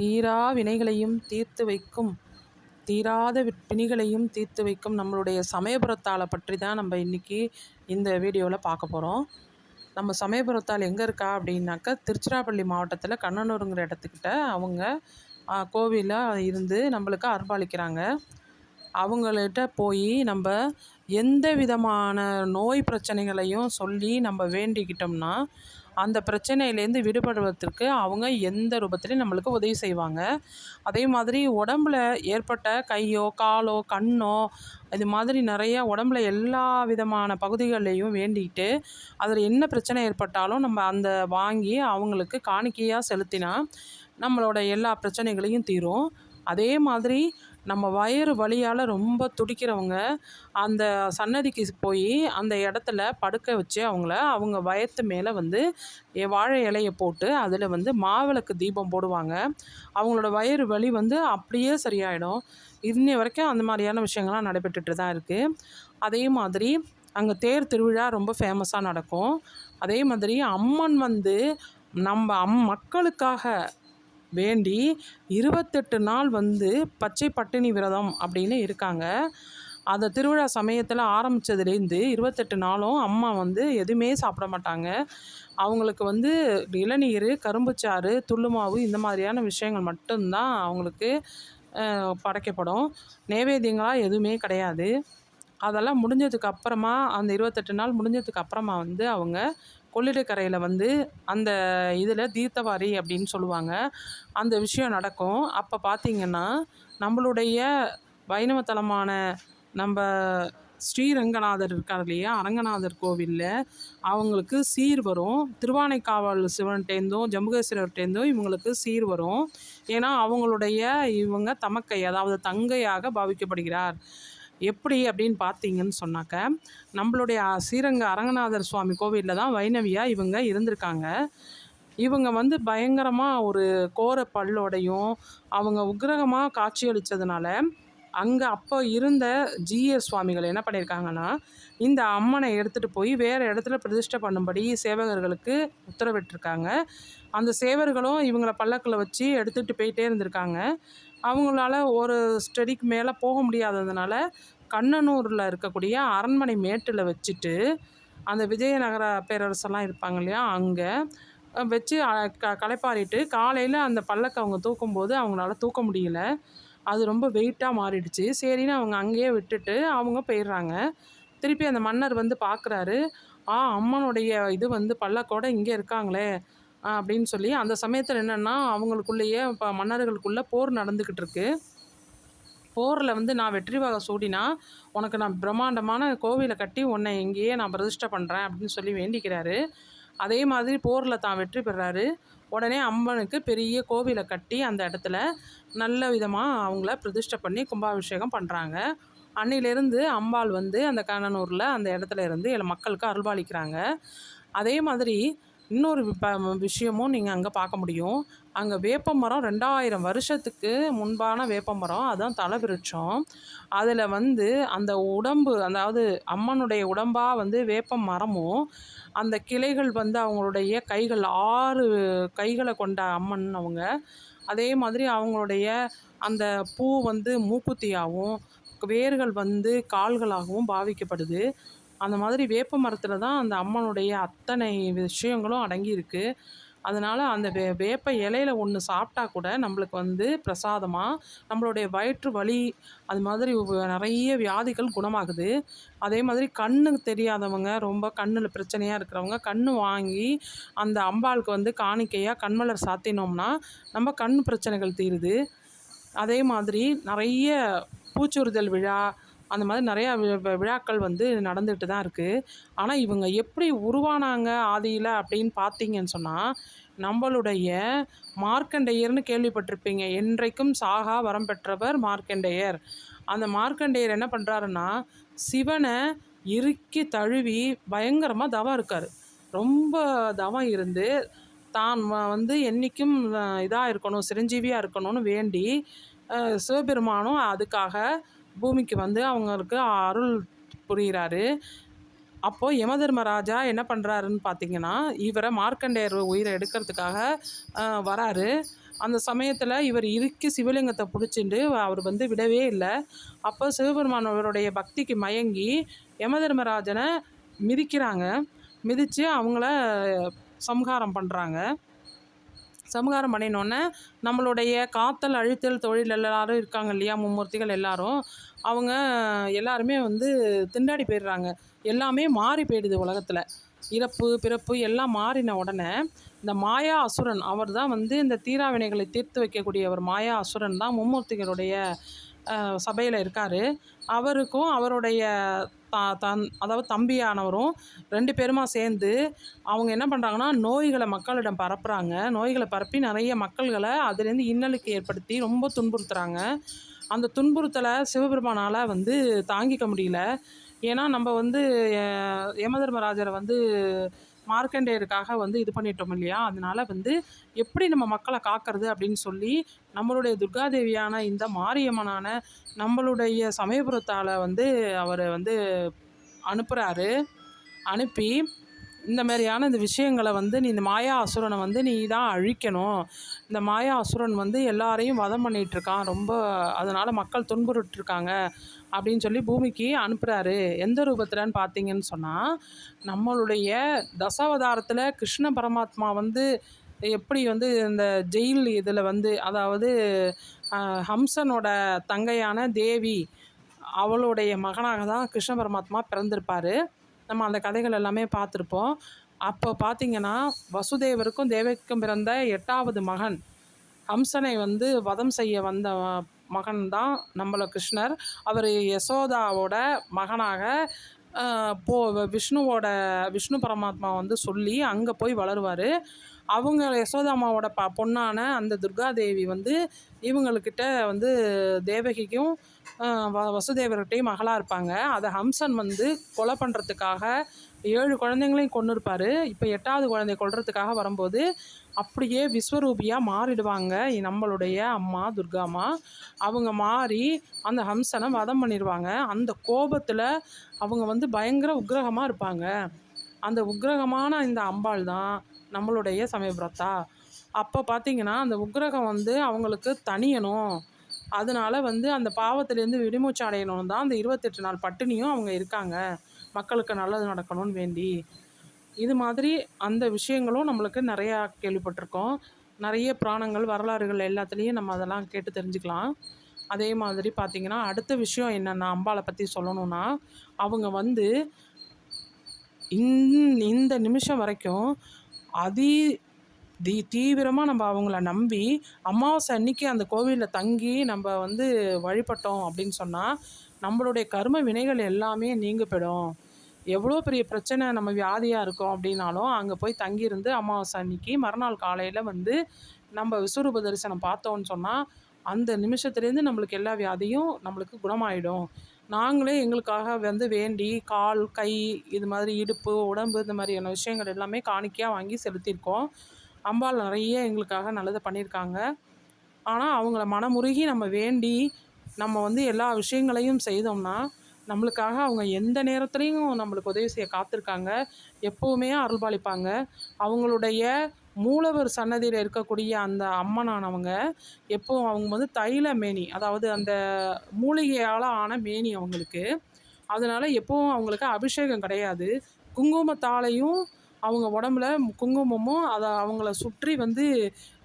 தீரா வினைகளையும் தீர்த்து வைக்கும் தீராத பிணிகளையும் தீர்த்து வைக்கும் நம்மளுடைய சமயபுரத்தாளை பற்றி தான் நம்ம இன்றைக்கி இந்த வீடியோவில் பார்க்க போகிறோம் நம்ம சமயபுரத்தால் எங்கே இருக்கா அப்படின்னாக்கா திருச்சிராப்பள்ளி மாவட்டத்தில் கண்ணனூருங்கிற இடத்துக்கிட்ட அவங்க கோவிலில் இருந்து நம்மளுக்கு அருள்பாலிக்கிறாங்க அவங்கள்ட்ட போய் நம்ம எந்த விதமான நோய் பிரச்சனைகளையும் சொல்லி நம்ம வேண்டிக்கிட்டோம்னா அந்த பிரச்சனையிலேருந்து விடுபடுவதற்கு அவங்க எந்த ரூபத்துலையும் நம்மளுக்கு உதவி செய்வாங்க. அதே மாதிரி உடம்புல ஏற்பட்ட கையோ காலோ கண்ணோ இது மாதிரி நிறைய உடம்புல எல்லா விதமான பகுதிகள்லையும் வேண்டிக்கிட்டு அதில் என்ன பிரச்சனை ஏற்பட்டாலும் நம்ம அந்த வாங்கி அவங்களுக்கு காணிக்கையாக செலுத்தினா நம்மளோட எல்லா பிரச்சனைகளையும் தீரும். அதே மாதிரி நம்ம வயிறு வலியால் ரொம்ப துடிக்கிறவங்க அந்த சன்னதிக்கு போய் அந்த இடத்துல படுக்க வச்சு அவங்கள அவங்க வயத்து மேலே வந்து எ- வாழை இலையை போட்டு அதில் வந்து மாவிளக்கு தீபம் போடுவாங்க. அவங்களோட வயிறு வலி வந்து அப்படியே சரியாயிடும். இன்னி வரைக்கும் அந்த மாதிரியான விஷயங்கள்லாம் நடைபெற்றுட்டு தான் இருக்குது அதே மாதிரி அங்கே தேர் திருவிழா ரொம்ப ஃபேமஸாக நடக்கும். அதே மாதிரி அம்மன் வந்து நம்ம அம் மக்களுக்காக வேண்டி இருபத்தெட்டு நாள் வந்து பச்சை பட்டினி விரதம் அப்படின்னு இருக்காங்க. அந்த திருவிழா சமயத்தில் ஆரம்பித்ததுலேருந்து இருபத்தெட்டு நாளும் அம்மா வந்து எதுவுமே சாப்பிட மாட்டாங்க. அவங்களுக்கு வந்து இளநீர் கரும்புச்சாறு துள்ளு மாவு இந்த மாதிரியான விஷயங்கள் மட்டும்தான் அவங்களுக்கு படைக்கப்படும். நைவேத்தியங்களாக எதுவுமே கிடையாது. அதெல்லாம் முடிஞ்சதுக்கு அப்புறமா அந்த இருபத்தெட்டு நாள் முடிஞ்சதுக்கு அப்புறமா வந்து அவங்க கொள்ளிடக்கரையில் வந்து அந்த இதில் தீர்த்தவாரி அப்படின்னு சொல்லுவாங்க. அந்த விஷயம் நடக்கும். அப்போ பார்த்தீங்கன்னா நம்மளுடைய வைணவ தலமான நம்ம ஸ்ரீரங்கநாதர் இருக்கார் இல்லையா? அரங்கநாதர் கோவிலில் அவங்களுக்கு சீர் வரும். திருவானைக்காவல் சிவன்கிட்டேருந்தும் ஜம்புகேஸ்வரர்கிட்டேருந்தும் இவங்களுக்கு சீர் வரும். ஏன்னா அவங்களுடைய இவங்க தமக்கை அதாவது தங்கையாக பாவிக்கப்படுகிறார். எப்படி அப்படின்னு பார்த்தீங்கன்னு சொன்னாக்க நம்மளுடைய ஸ்ரீரங்க அரங்கநாதர் சுவாமி கோவிலில் தான் வைணவியாக இவங்க இருந்திருக்காங்க. இவங்க வந்து பயங்கரமாக ஒரு கோர பல்லோடையும் அவங்க உக்ரகமாக காட்சியளித்ததுனால அங்கே அப்போ இருந்த ஜிஎஸ் சுவாமிகள் என்ன பண்ணியிருக்காங்கன்னா இந்த அம்மனை எடுத்துகிட்டு போய் வேறு இடத்துல பிரதிஷ்டை பண்ணும்படி சேவகர்களுக்கு உத்தரவிட்டிருக்காங்க. அந்த சேவர்களும் இவங்கள பல்லக்கில் வச்சு எடுத்துகிட்டு போயிட்டே இருந்திருக்காங்க. அவங்களால ஒரு ஸ்டெடிக்கு மேலே போக முடியாததுனால கண்ணனூரில் இருக்கக்கூடிய அரண்மனை மேட்டில் வச்சுட்டு அந்த விஜயநகர பேரரசெல்லாம் இருப்பாங்க இல்லையா அங்கே வச்சு க களைப்பாறிட்டு காலையில் அந்த பல்லக்கை அவங்க தூக்கும்போது அவங்களால தூக்க முடியல. அது ரொம்ப வெயிட்டாக மாறிடுச்சு. சரின்னு அவங்க அங்கேயே விட்டுட்டு அவங்க போயிடுறாங்க. திருப்பி அந்த மன்னர் வந்து பார்க்குறாரு ஆ அம்மனுடைய இது வந்து பல்லக்கோட இங்கே இருக்காங்களே அப்படின்னு சொல்லி அந்த சமயத்தில் என்னென்னா அவங்களுக்குள்ளேயே இப்போ மன்னர்களுக்குள்ளே போர் நடந்துக்கிட்டு இருக்கு போரில் வந்து நான் வெற்றிவாக சூடினா உனக்கு நான் பிரம்மாண்டமான கோவிலை கட்டி உன்னை இங்கேயே நான் பிரதிஷ்டை பண்ணுறேன் அப்படின்னு சொல்லி வேண்டிக்கிறாரு. அதே மாதிரி போரில் தான் வெற்றி பெறாரு. உடனே அம்மனுக்கு பெரிய கோவிலை கட்டி அந்த இடத்துல நல்ல விதமாக அவங்கள பிரதிஷ்டை பண்ணி கும்பாபிஷேகம் பண்ணுறாங்க அன்னிலேருந்து அம்பாள் வந்து அந்த கண்ணனூரில் அந்த இடத்துல இருந்து மக்களுக்கு அருள்பாலிக்கிறாங்க. அதே மாதிரி இன்னொரு விஷயமும் நீங்கள் அங்கே பார்க்க முடியும். அங்கே வேப்ப மரம் ரெண்டாயிரம் வருஷத்துக்கு முன்பான வேப்ப மரம் அதான் தலைவிருட்சம். அதில் வந்து அந்த உடம்பு அதாவது அம்மனுடைய உடம்பாக வந்து வேப்ப மரமும் அந்த கிளைகள் வந்து அவங்களுடைய கைகள் ஆறு கைகளை கொண்ட அம்மன் அவங்க. அதே மாதிரி அவங்களுடைய அந்த பூ வந்து மூக்குத்தியாகவும் வேர்கள் வந்து கால்களாகவும் பாவிக்கப்படுது. அந்த மாதிரி வேப்ப மரத்தில் தான் அந்த அம்மனுடைய அத்தனை விஷயங்களும் அடங்கியிருக்கு. அதனால் அந்த வே வேப்ப இலையில ஒன்று சாப்பிட்டா கூட நம்மளுக்கு வந்து பிரசாதமாக நம்மளுடைய வயிற்று வலி அது மாதிரி நிறைய வியாதிகள் குணமாகுது. அதே மாதிரி கண்ணுக்கு தெரியாதவங்க ரொம்ப கண்ணில் பிரச்சனையாக இருக்கிறவங்க கண் வாங்கி அந்த அம்பாளுக்கு வந்து காணிக்கையாக கண்மலர் சாத்தினோம்னா நம்ம கண் பிரச்சனைகள் தீருது. அதே மாதிரி நிறைய பூச்சுறுதல் விழா அந்த மாதிரி நிறையா வி- விழாக்கள் வந்து நடந்துகிட்டு தான் இருக்குது ஆனால் இவங்க எப்படி உருவானாங்க ஆதியில் அப்படின்னு பார்த்தீங்கன்னு சொன்னால் நம்மளுடைய மார்க்கண்டேயர்னு கேள்விப்பட்டிருப்பீங்க. என்றைக்கும் சாகா வரம் பெற்றவர் மார்க்கண்டேயர். அந்த மார்க்கண்டேயர் என்ன பண்ணுறாருன்னா சிவனை இறுக்கி தழுவி பயங்கரமாக தவம் இருக்கார். ரொம்ப தவம் இருந்து தான் வந்து என்றைக்கும் இதாக இருக்கணும் சிரஞ்சீவியாக இருக்கணும்னு வேண்டி சிவபெருமானும் அதுக்காக பூமிக்கு வந்து அவங்களுக்கு அருள் புரிகிறாரு அப்போது யமதர்மராஜா என்ன பண்ணுறாருன்னு பார்த்தீங்கன்னா இவரை மார்க்கண்டேயர் உயிரை எடுக்கிறதுக்காக வராரு. அந்த சமயத்தில் இவர் இறுக்கி சிவலிங்கத்தை பிடிச்சிட்டு அவர் வந்து விடவே இல்லை. அப்போ சிவபெருமான் அவருடைய பக்திக்கு மயங்கி யமதர்மராஜனை மிதிக்கிறாங்க. மிதித்து அவங்கள சம்ஹாரம் பண்ணுறாங்க சமகாரம் பண்ணினோடனே நம்மளுடைய காத்தல் அழுத்தல் தொழில் எல்லாரும் இருக்காங்க இல்லையா? மும்மூர்த்திகள் எல்லாரும். அவங்க எல்லாருமே வந்து திண்டாடி போயிடுறாங்க. எல்லாமே மாறி போயிடுது உலகத்தில். இறப்பு பிறப்பு எல்லாம் மாறின உடனே இந்த மாயா அசுரன் அவர் தான் வந்து இந்த தீராவினைகளை தீர்த்து வைக்கக்கூடியவர் மாயா அசுரன் தான் மும்மூர்த்திகளுடைய சபையில் இருக்கார். அவருக்கும் அவருடைய தா தன் அதாவது தம்பியானவரும் ரெண்டு பேருமா சேர்ந்து அவங்க என்ன பண்ணுறாங்கன்னா நோய்களை மக்களிடம் பரப்புகிறாங்க நோய்களை பரப்பி நிறைய மக்கள்களை அதுலேருந்து இன்னலுக்கு ஏற்படுத்தி ரொம்ப துன்புறுத்துகிறாங்க அந்த துன்புறுத்தலை சிவபெருமானால் வந்து தாங்கிக்க முடியல. ஏன்னா நம்ம வந்து யமதர்மராஜரை வந்து மார்க்கண்டேயருக்காக வந்து இது பண்ணிட்டோம் இல்லையா? அதனால வந்து எப்படி நம்ம மக்களை காக்கிறது அப்படின்னு சொல்லி நம்மளுடைய துர்காதேவியான இந்த மாரியம்மனான நம்மளுடைய சமயபுரத்தால் வந்து அவர் வந்து அனுப்புகிறாரு அனுப்பி இந்த மாதிரியான இந்த விஷயங்களை வந்து நீ இந்த மாயா அசுரனை வந்து நீ தான் அழிக்கணும். இந்த மாயா அசுரன் வந்து எல்லாரையும் வதம் பண்ணிட்டு இருக்கான். ரொம்ப அதனால் மக்கள் துன்புறுட்ருக்காங்க அப்படின்னு சொல்லி பூமிக்கு அனுப்புகிறாரு எந்த ரூபத்தில்னு பார்த்தீங்கன்னு சொன்னால் நம்மளுடைய தசாவதாரத்தில் கிருஷ்ண பரமாத்மா வந்து எப்படி வந்து இந்த ஜெயில் இதில் வந்து அதாவது ஹம்சனோட தங்கையான தேவி அவளுடைய மகனாக தான் கிருஷ்ண பரமாத்மா பிறந்திருப்பார். நம்ம அந்த கதைகள் எல்லாமே பார்த்துருப்போம். அப்போ பார்த்தீங்கன்னா வசுதேவருக்கும் தேவகிக்கும் பிறந்த எட்டாவது மகன் ஹம்சனை வந்து வதம் செய்ய வந்த மகன் தான் நம்மள கிருஷ்ணர். அவர் யசோதாவோட மகனாக போ விஷ்ணுவோட விஷ்ணு பரமாத்மா வந்து சொல்லி அங்கே போய் வளருவார். அவங்க யசோதாமாவோட ப பொண்ணான அந்த துர்காதேவி வந்து இவங்களுக்கிட்ட வந்து தேவகிக்கும் வ வசுதேவர்கிட்டையும் மகளாக இருப்பாங்க. அதை ஹம்சன் வந்து கொலை பண்ணுறதுக்காக ஏழு குழந்தைங்களையும் கொன்று இருப்பார் இப்போ எட்டாவது குழந்தைய கொல்றதுக்காக வரும்போது அப்படியே விஸ்வரூபியாக மாறிடுவாங்க. நம்மளுடைய அம்மா துர்காம்மா அவங்க மாறி அந்த ஹம்சனை வதம் பண்ணிடுவாங்க அந்த கோபத்தில் அவங்க வந்து பயங்கர உக்கிரகமாக இருப்பாங்க. அந்த உக்கிரகமான இந்த அம்பாள் தான் நம்மளுடைய சமயபுரத்தா. அப்போ பார்த்தீங்கன்னா அந்த உக்ரகம் வந்து அவங்களுக்கு தணியணும் அதனால வந்து அந்த பாவத்திலேருந்து விடுமூச்சு அடையணும் தான் அந்த இருபத்தெட்டு நாள் பட்டினியும் அவங்க இருக்காங்க. மக்களுக்கு நல்லது நடக்கணும்னு வேண்டி. இது மாதிரி அந்த விஷயங்களும் நம்மளுக்கு நிறையா கேள்விப்பட்டிருக்கோம். நிறைய புராணங்கள் வரலாறுகள் எல்லாத்துலேயும் நம்ம அதெல்லாம் கேட்டு தெரிஞ்சுக்கலாம். அதே மாதிரி பார்த்திங்கன்னா அடுத்த விஷயம் என்னென்னா அம்பாளை பற்றி சொல்லணும்னா அவங்க வந்து இந் இந்த நிமிஷம் வரைக்கும் அதி தி தீவிரமாக நம்ம அவங்கள நம்பி அமாவாசை அன்னைக்கு அந்த கோவிலில் தங்கி நம்ம வந்து வழிபட்டோம் அப்படின்னு சொன்னால் நம்மளுடைய கர்ம வினைகள் எல்லாமே நீங்க போயிடும் எவ்வளோ பெரிய பிரச்சனை நம்ம வியாதியாக இருக்கோம் அப்படின்னாலும் அங்கே போய் தங்கியிருந்து அமாவாசை அன்னைக்கு மறுநாள் காலையில் வந்து நம்ம விஸ்வரூப தரிசனம் பார்த்தோம்னு சொன்னால் அந்த நிமிஷத்துலேருந்து நம்மளுக்கு எல்லா வியாதியும் நம்மளுக்கு குணமாயிடும். நாங்களே எங்களுக்காக வந்து வேண்டி கால் கை இது மாதிரி இடுப்பு உடம்பு இந்த மாதிரியான விஷயங்கள் எல்லாமே காணிக்கையாக வாங்கி செலுத்தியிருக்கோம். அம்பாள் நிறைய எங்களுக்காக நல்லதை பண்ணியிருக்காங்க. ஆனால் அவங்கள மனமுருகி நம்ம வேண்டி நம்ம வந்து எல்லா விஷயங்களையும் செய்தோம்னா நம்மளுக்காக அவங்க எந்த நேரத்துலையும் நம்மளுக்கு உதவி செய்ய காத்திருக்காங்க. எப்போவுமே அருள்பாலிப்பாங்க. அவங்களுடைய மூலவர் சன்னதியில் இருக்கக்கூடிய அந்த அம்மனானவங்க எப்போவும் அவங்க வந்து தைல மேனி அதாவது அந்த மூலிகையால் ஆன மேனி அவங்களுக்கு. அதனால் எப்போவும் அவங்களுக்கு அபிஷேகம் கிடையாது. குங்குமத்தாலையும் அவங்க உடம்புல குங்குமமும் அதை அவங்கள சுற்றி வந்து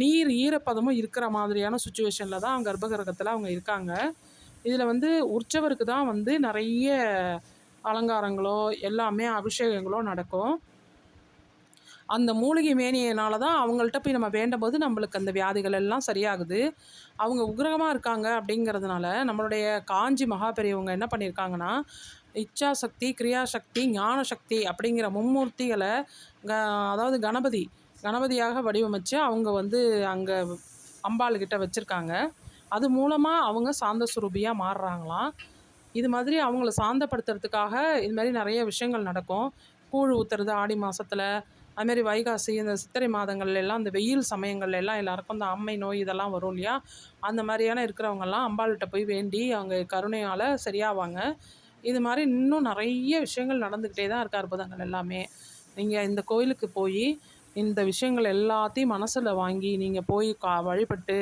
நீர் ஈரப்பதமும் இருக்கிற மாதிரியான சுச்சுவேஷனில் தான் கர்ப்பகிரகத்தில் அவங்க இருக்காங்க. இதில் வந்து உற்சவருக்கு தான் வந்து நிறைய அலங்காரங்களோ எல்லாமே அபிஷேகங்களோ நடக்கும். அந்த மூலிகை மேனியினால தான் அவங்கள்ட்ட போய் நம்ம வேண்டும் போது நம்மளுக்கு அந்த வியாதிகள் எல்லாம் சரியாகுது. அவங்க உக்கிரகமாக இருக்காங்க அப்படிங்கிறதுனால நம்மளுடைய காஞ்சி மகா பெரியவங்க என்ன பண்ணியிருக்காங்கன்னா இச்சா சக்தி கிரியாசக்தி ஞானசக்தி அப்படிங்கிற மும்மூர்த்திகளை க அதாவது கணபதி கணபதியாக வடிவமைச்சு அவங்க வந்து அங்கே அம்பாளுக்கிட்ட வச்சுருக்காங்க. அது மூலமாக அவங்க சாந்த சுரூபியாக மாறுறாங்களாம். இது மாதிரி அவங்கள சாந்தப்படுத்துறதுக்காக இது மாதிரி நிறைய விஷயங்கள் நடக்கும். கூழ் ஊற்றுறது ஆடி மாதத்துல அதுமாரி வைகாசி இந்த சித்திரை மாதங்கள்ல எல்லாம் இந்த வெயில் சமயங்கள்ல எல்லாம் எல்லாருக்கும் இந்த அம்மை நோய் இதெல்லாம் வரும் இல்லையா? அந்த மாதிரியான இருக்கிறவங்கெல்லாம் அம்பாள்கிட்ட போய் வேண்டி அவங்க கருணையால் சரியாவாங்க. இது மாதிரி இன்னும் நிறைய விஷயங்கள் நடந்துக்கிட்டே தான் இருக்கு அற்புதங்கள் எல்லாமே. நீங்கள் இந்த கோயிலுக்கு போய் இந்த விஷயங்கள் எல்லாத்தையும் மனசில் வாங்கி நீங்கள் போய் கா வழிபட்டு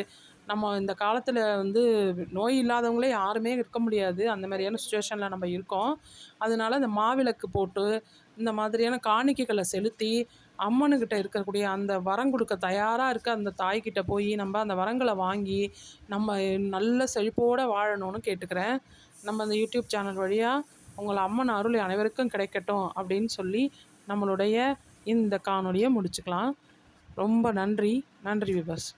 நம்ம இந்த காலத்தில் வந்து நோய் இல்லாதவங்களே யாருமே இருக்க முடியாது. அந்த மாதிரியான சுச்சுவேஷனில் நம்ம இருக்கோம். அதனால இந்த மாவிளக்கு போட்டு இந்த மாதிரியான காணிக்கைகளை செலுத்தி அம்மனுக்கிட்ட இருக்கக்கூடிய அந்த வரம் கொடுக்க தயாராக இருக்க அந்த தாய்கிட்ட போய் நம்ம அந்த வரங்களை வாங்கி நம்ம நல்ல செழிப்போடு வாழணும்னு கேட்டுக்கிறேன். நம்ம அந்த யூடியூப் சேனல் வழியாக உங்கள் அம்மன் அருள் அனைவருக்கும் கிடைக்கட்டும் அப்படின்னு சொல்லி நம்மளுடைய இந்த காணொலியை முடிச்சுக்கலாம். ரொம்ப நன்றி. நன்றி விபஸ்.